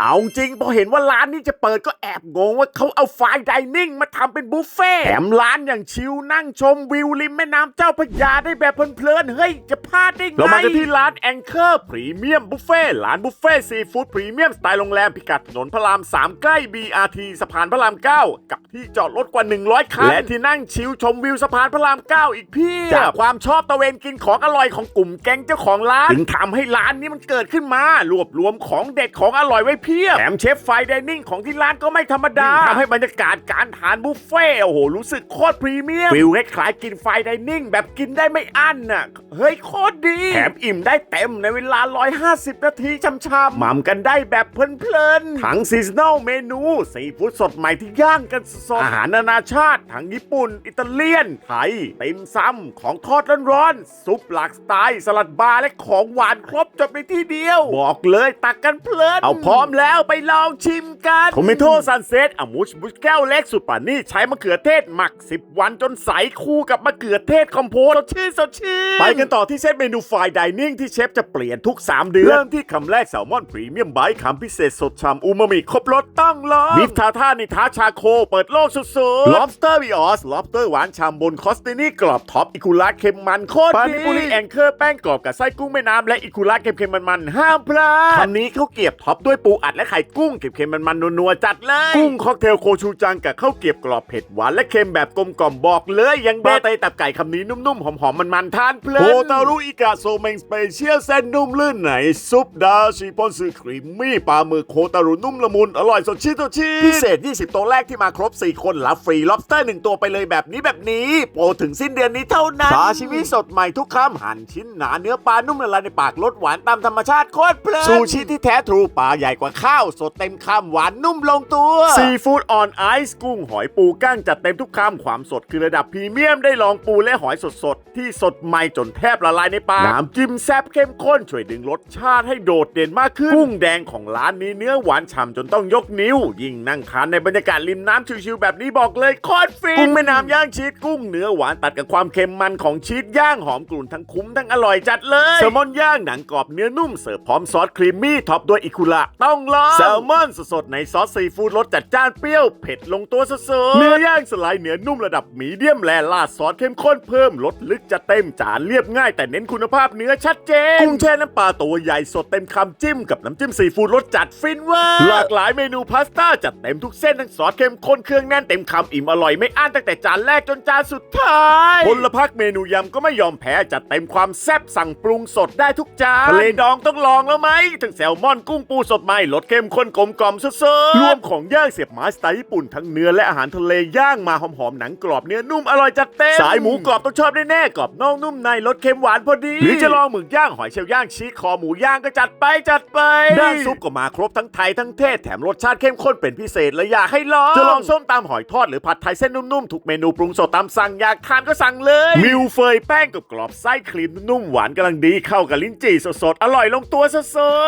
เอาจริงพอเห็นว่าร้านนี้จะเปิดก็แอบงงว่าเขาเอาไฟน์ไดนิ่งมาทำเป็นบุฟเฟ่แถมร้านอย่างชิลนั่งชมวิวริมแม่น้ำเจ้าพระยาได้แบบเพลินๆเฮ้ยจะพลาดได้ไงเรามากันที่ร้านแองเกอร์พรีเมียมบุฟเฟ่ร้านบุฟเฟ่ซีฟู้ดพรีเมียมสไตล์โรงแรมพิกัดถนนพระราม 3 ใกล้ BRT สะพานพระราม 9 กับที่จอดรถกว่า 100 คันและที่นั่งชิลชมวิวสะพานพระราม 9 อีกเพี่จากความชอบตะเวนกินของอร่อยของกลุ่มแก๊งเจ้าของร้านถึงทำให้ร้านนี้มันเกิดขึ้นมารวบรวมของเด็ดของอร่อยไว้เพียบแถมเชฟไฟน์ไดนิ่งของที่ร้านก็ไม่ธรรมดาทำให้บรรยากาศการทานบุฟเฟ่ต์โอ้โหรู้สึกโคตรพรีเมียมฟิลคล้ายๆกินไฟน์ไดนิ่งแบบกินได้ไม่อั้นน่ะเฮ้ยโคตรดี แถมอิ่มได้เต็มในเวลา 150 นาทีช่ำๆหม่ำกันได้แบบเพลินๆทั้งซีซันอลเมนูซีฟู้ดสดใหม่ที่ย่างกันสดๆอาหารนานาชาติทั้งญี่ปุ่น อิตาเลียน ไทยติมซำของทอดร้อนๆซุปหลากสไตล์ สลัดบาร์และของหวานครบจบในที่เดียว บอกเลยตักกันเพลินเอาพร้อมแล้วไปลองชิมกันโทมิโตซันเซ็ตอะมูชบุชแก้วเล็กสุดป่านนี่ใช้มะเขือเทศหมัก 10 วันจนใสคู่กับมะเขือเทศคอมโพสสดชื่นสดชื่นไปกันต่อที่เซตเมนูไฟน์ไดนิ่งที่เชฟจะเปลี่ยนทุก 3 เดือน เริ่มที่คำแรกแซลมอนพรีเมียมไบต์คำพิเศษสดฉ่ำอูมามิครบรสต้องลองบีฟทาท่านิทาชาโคเปิดโลกสุดๆ lobster วิออส lobster หวานฉ่ำบนคอสตินี่กรอบท็อปอิคุระเค็มมันโคตรดีปานิปุริแองเกอร์แป้งกรอบกับไส้กุ้งแม่น้ำและอิคุระเค็มๆมันๆห้ามพลาดคำนี้เขาวเกรียบท็อปด้วยปูอัดและไข่กุ้งเค็มๆมันๆนัวๆจัดเลย กุ้งค็อกเทลโคชูจังกับข้าวเกรียบกรอบเผ็ดหวานและเค็มแบบกลมกล่อมบอกเลยยังเด็ดไตตับไก่คำนี้นุ่มๆหอมๆมันๆทานเพลินโคตารุอิกาโซเมงสเปเชียลเส้นนุ่มลื่นไหน ซุปดาชิปอนซือครีมมี่ปลาหมึกโคตารุนุ่มละมุนอร่อยสดชื่นสดชื่นพิเศษ 20 โต๊ะแรกที่มาครบ 4 คนรับฟรี lobster 1ตัวไปเลยแบบนี้แบบนี้โปรถึงสิ้นเดือนนี้เท่านั้นซาชิมิสดใหม่ทุกคำหั่นชิ้นหนาเนื้อปลานุ่มละลายในปากรสหวานตามธรรมชาติโคตรเพลินซูชิที่แท้ทรูปลาใหญ่กว่าข้าวสดเต็มคำหวานนุ่มลงตัวซีฟู้ดออนไอซ์กุ้งหอยปูกั้งจัดเต็มทุกคำความสดคือระดับพรีเมียมได้ลองปูและหอยสดๆ ที่สดใหม่จนแทบละลายในปากน้ำจิ้มแซ่บเข้มข้นช่วยดึงรสชาติให้โดดเด่นมากขึ้น กุ้งแดงของร้านนี้เนื้อหวานฉ่ำจนต้องยกนิ้ว ยิ่งนั่งทานในบรรยากาศริมน้ำชิวๆแบบนี้บอกเลยโคตรฟินกุ้งแม่น้ำย่างชีสกุ้งเนื้อหวานตัดกับความเค็มมันของชีสย่างหอมกลุ่นทั้งคุ้มทั้งอร่อยจัดเลยแซลมอนย่างหนังกรอบเนื้อนุ่มเสิร์ฟพร้อมซอสครีมมี่ท็อปด้วยอิคุระต้องลองแซลมอนสดๆในซอสซีฟู้ดรสจัดจ้านเปรี้ยวเผ็ดลงตัวสุดๆเนื้อย่างสไลด์เนื้อนุ่มระดับมีเดียมแลลาดซอสเข้มข้นเพิ่มรสลึกจะเต็มจานเรียบง่ายแต่เน้นคุณภาพเนื้อชัดเจน กุ้งแช่น้ำปลาตัวใหญ่สดเต็มคำจิ้มกับน้ำจิ้มซีฟู้ดรสจัดฟินเวอร์หลากหลายเมนูพาสต้าจัดเต็มทุกเส้นทั้งซอสเข้มข้นเครื่องแน่นเต็มคำอิ่มอร่อยไม่อั้นตั้งแต่จานแรกจนจานสุดท้ายพลพักเมนูยำก็ไม่ยอมแพ้จัดเต็มความแซ่บสั่งปรุงสดได้ทุกจานทะเลดองต้องลองแล้วไหมทั้งแซลมอนกุ้งปูสดใหม่รสเข้มข้นกลมกล่อมสุดๆรวมของย่างเสียบไม้สไตล์ญี่ปุ่นทั้งเนื้อและอาหารทะเลย่างมาหอมๆหนังกรอบเนื้อนุ่มอร่อยจัดเต็มสายหมูกรอบต้องชอบแน่ๆกรอบนอกนุ่มในรสเค็มหวานพอดีหรือจะลองหมึกย่างหอยเชลล์ย่างชีสคอหมูย่างก็จัดไปจัดไปด้านซุปก็มาครบทั้งไทยทั้งเทศแถมรสชาติเข้มข้นเป็นพิเศษและอยากให้ลองจะลองส้มตำหอยทอดหรือผัดไทยเส้นนุ่มๆทุกเมนูปรุงสดตามสั่งอยากทานก็สั่งเลยมิวเฟยแป้งกับกรอบไส้ครีมนุ่มหวานกำลังดีเข้ากับลิ้นจี่สดๆอร่อยลงตัวส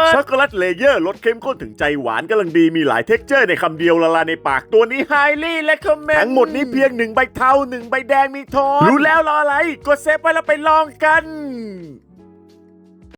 ดๆช็อกโกแลตเลเยอร์รสเข้มข้นถึงใจหวานกำลังดีมีหลายเท็กเจอร์ในคำเดียวละลายในปากตัวนี้ไฮลี่และคอมเมนต์ทั้งหมดนี้เพียงหนึ่งใบเทาหนึ่งใบแดงมีทองรู้แล้วรออะไร กดเซฟไว้แล้วไปลองกัน